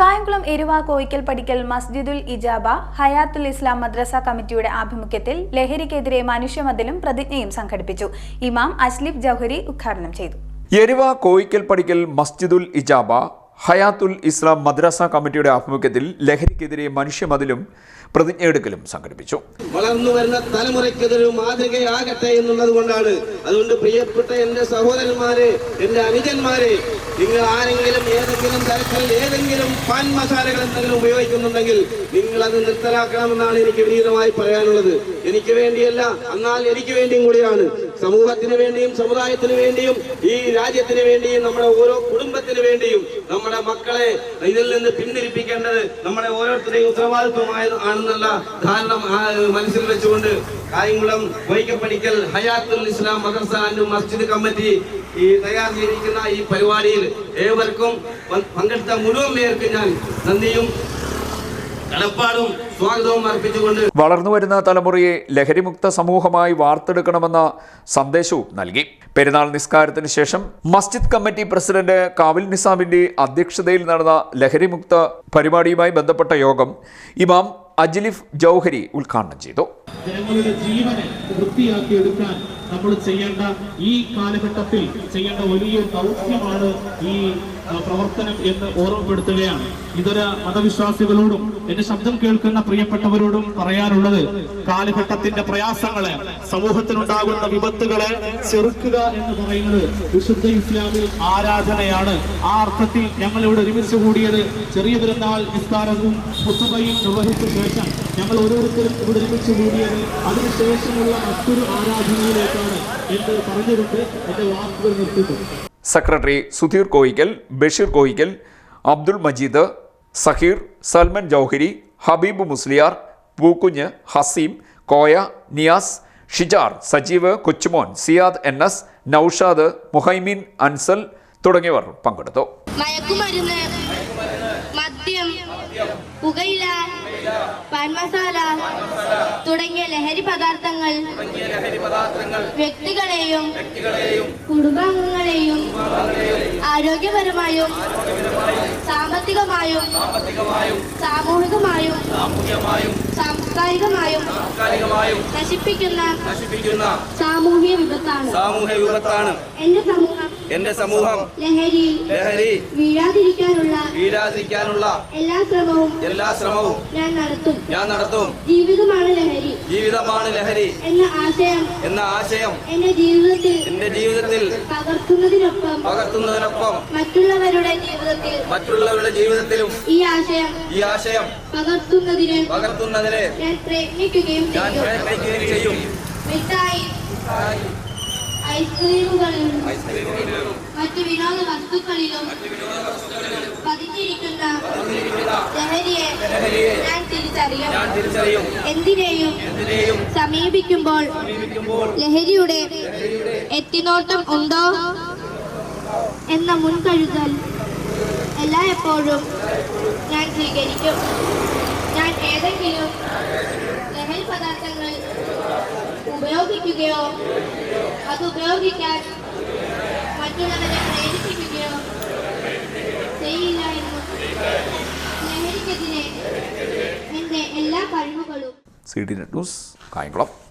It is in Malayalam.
കായംകുളം എരുവ കോയിക്കൽ പടിക്കൽ മസ്ജിദുൽ ഇജാബ ഹയാത്തുൽ ഇസ്ലാം മദ്രസ കമ്മിറ്റിയുടെ ആഭിമുഖ്യത്തിൽ ലഹരിക്കെതിരെ മനുഷ്യമതിലും പ്രതിജ്ഞയും സംഘടിപ്പിച്ചു. ഇമാം അസ്ലിഫ് ജൌഹരി ഉദ്ഘാടനം ചെയ്തു. എരുവ കോയിക്കൽ പടിക്കൽ മസ്ജിദുൽ ഇജാബ ഹയാത്തുൽ ഇസ്ലാം മദ്രസ കമ്മിറ്റിയുടെ ആഭിമുഖ്യത്തിൽ ലഹരിക്കെതിരെ മനുഷ്യമതിലും പ്രതിജ്ഞയെടുക്കലും സംഘടിപ്പിച്ചു. വളർന്നു വരുന്ന തലമുറയ്ക്കെതിരെ മാതൃകയാകട്ടെ എന്നുള്ളത് കൊണ്ടാണ്. അതുകൊണ്ട് പ്രിയപ്പെട്ട എന്റെ സഹോദരന്മാരെ എന്റെ അനുജന്മാരെ നിങ്ങൾ ആരെങ്കിലും ഏതെങ്കിലും തരത്തിൽ ഏതെങ്കിലും പാൻ മസാലകൾ എന്തെങ്കിലും ഉപയോഗിക്കുന്നുണ്ടെങ്കിൽ നിങ്ങൾ അത് നിർത്തലാക്കണമെന്നാണ് എനിക്ക് വിനീതമായി പറയാനുള്ളത്. എനിക്ക് വേണ്ടിയല്ല എന്നാൽ എനിക്ക് വേണ്ടിയും കൂടിയാണ്. സമൂഹത്തിന് വേണ്ടിയും സമുദായത്തിന് വേണ്ടിയും ഈ രാജ്യത്തിന് വേണ്ടിയും നമ്മുടെ ഓരോ കുടുംബത്തിന് വേണ്ടിയും നമ്മുടെ മക്കളെ ഇതിൽ നിന്ന് പിന്തിരിപ്പിക്കേണ്ടത് നമ്മുടെ ഓരോരുത്തരുടെയും ഉത്തരവാദിത്വമായ ആണെന്നുള്ള ധാരണ മനസ്സിൽ വെച്ചുകൊണ്ട് കായംകുളം വൈക്കപ്പടിക്കൽ ഹയാത്തുൽ ഇസ്ലാം മദർസ ആൻഡ് മസ്ജിദ് കമ്മിറ്റി ഈ തയ്യാർ ചെയ്തിരിക്കുന്ന ഈ പരിപാടിയിൽ ഏവർക്കും പങ്കെടുത്ത മുഴുവൻ പേർക്കും ഞാൻ നന്ദിയും കടപ്പാടും സ്വാഗതവും അർപ്പിച്ചുകൊണ്ട് തലമുറയെ ലഹരിമുക്ത സമൂഹമായി വാർത്തെടുക്കണമെന്ന സന്ദേശവും നൽകി. പെരുന്നാൾ നിസ്കാരത്തിന് ശേഷം മസ്ജിദ് കമ്മിറ്റി പ്രസിഡന്റ് കാവിൽ നിസാമിന്റെ അധ്യക്ഷതയിൽ നടന്ന ലഹരിമുക്ത പരിപാടിയുമായി ബന്ധപ്പെട്ട യോഗം ഇമാം അജ്ലിഫ് ജൗഹരി ഉദ്ഘാടനം ചെയ്തു. ജനങ്ങളുടെ ജീവനെ വൃത്തിയാക്കി എടുക്കാൻ നമ്മൾ ചെയ്യേണ്ട ഈ കാലഘട്ടത്തിൽ ചെയ്യേണ്ട വലിയ ദൗത്യമാണ് ഈ പ്രവർത്തനം എന്ന് ഓർമ്മപ്പെടുത്തുകയാണ്. ഇതര മതവിശ്വാസികളോടും എന്റെ ശബ്ദം കേൾക്കുന്ന പ്രിയപ്പെട്ടവരോടും പറയാനുള്ളത് കാലഘട്ടത്തിന്റെ പ്രയാസങ്ങളെ സമൂഹത്തിനുണ്ടാകുന്ന വിപത്തുകളെ ചെറുക്കുക എന്ന് പറയുന്നത് വിശുദ്ധ ഇസ്ലാമിൽ ആരാധനയാണ്. ആ അർത്ഥത്തിൽ ഞങ്ങൾ ഇവിടെ ഒരുമിച്ച് കൂടിയത് ചെറിയ പെരുന്നാൾ വിസ്താരവും പുത്തുകയും നിർവഹിച്ച ശേഷം ഞങ്ങൾ ഓരോരുത്തരും ഇവിടെ ഒരുമിച്ച് കൂടിയത് അതിനുശേഷമുള്ള മറ്റൊരു ആരാധനയിലേക്കാണ് എന്ന് പറഞ്ഞുകൊണ്ട് എന്റെ വാക്കുകൾ നിർത്തുന്നു. Secretary Sudheer Koyikkal Basheer Koyikkal Abdul Majeed Saheer Salman Jouhari Habeeb Musliyar Pookunju Haseem Koya Niyas Shijar Sajeev Kochumon Siyad N S Noushad Muhaimeen Ansal തുടങ്ങിയവർ പങ്കെടുത്തു. പുകയില പാൻമസാല തുടങ്ങിയ ലഹരി പദാർത്ഥങ്ങൾ വ്യക്തികളെയും കുടുംബാംഗങ്ങളെയും ആരോഗ്യപരമായും സാമ്പത്തികമായും സാമൂഹികമായും സാംസ്കാരികമായും നശിപ്പിക്കുന്ന സാമൂഹിക വിപത്താണ്. സാമൂഹ്യ വിപത്താണ്. എന്റെ സമൂഹം എന്റെ സമൂഹം ലഹരി ലഹരി വീഴാതിരിക്കാനുള്ള വീഴാതിരിക്കാനുള്ള എല്ലാ ശ്രമവും എല്ലാ ശ്രമവും ഞാൻ നടത്തും. ഞാൻ നടത്തും. ജീവിതമാണ് ലഹരി. ജീവിതമാണ് ലഹരി. എന്ന ആശയം എന്ന ആശയം എന്റെ ജീവിതത്തിൽ എന്റെ ജീവിതത്തിൽ പകർത്തുന്നതിനൊപ്പം പകർത്തുന്നതിനൊപ്പം മറ്റുള്ളവരുടെ ജീവിതത്തിൽ മറ്റുള്ളവരുടെ ജീവിതത്തിലും ഈ ആശയം ഈ ആശയം പകർത്തുന്നതിന് പകർത്തുന്നതിന് ഞാൻ പ്രയത്നിക്കുകയും ഞാൻ പ്രയത്നിക്കുകയും ചെയ്യും. മിഠായി. ഐസ്ക്രീമുകളിലും മറ്റു വിനോദ വസ്തുക്കളിലും പതിച്ചിരിക്കുന്ന ലഹരിയെ ഞാൻ തിരിച്ചറിയും. എന്തിനേയും സമീപിക്കുമ്പോൾ ലഹരിയുടെ എത്തിനോട്ടം ഉണ്ടോ? എന്ന മുൻകരുതൽ എല്ലായ്പ്പോഴും ഞാൻ സ്വീകരിക്കും. ഞാൻ ഏതെങ്കിലും ലഹരി പദാർത്ഥങ്ങൾ ഉപയോഗിക്കുകയോ അത് ഉപയോഗിക്കാൻ മറ്റുള്ളവരെ പ്രേരിപ്പിക്കുകയോ ചെയ്യില്ല എന്നും ലഹരിക്കെതിരെ എന്റെ എല്ലാ കഴിവുകളും. C D net news Kayamkulam.